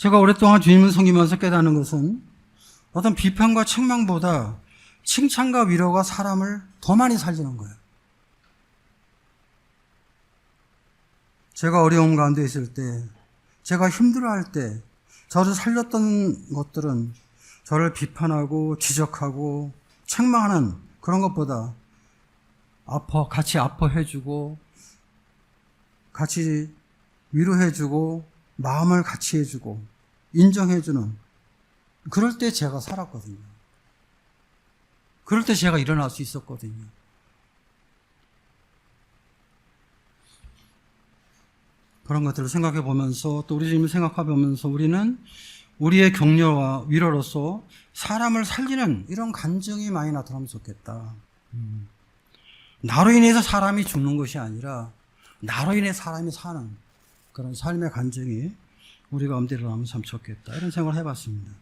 제가 오랫동안 주님을 섬기면서 깨닫는 것은 어떤 비판과 책망보다 칭찬과 위로가 사람을 더 많이 살리는 거예요. 제가 어려움 가운데 있을 때, 제가 힘들어할 때, 저를 살렸던 것들은 저를 비판하고 지적하고 책망하는 그런 것보다 아파, 같이 아파해주고, 같이 위로해주고, 마음을 같이 해주고, 인정해주는, 그럴 때 제가 살았거든요. 그럴 때 제가 일어날 수 있었거든요. 그런 것들을 생각해 보면서 또 우리 주님을 생각해 보면서 우리는 우리의 격려와 위로로서 사람을 살리는 이런 간증이 많이 나타나면 좋겠다. 음. 나로 인해서 사람이 죽는 것이 아니라 나로 인해 사람이 사는 그런 삶의 간증이 우리 가운데 일어나면 참 좋겠다. 이런 생각을 해봤습니다.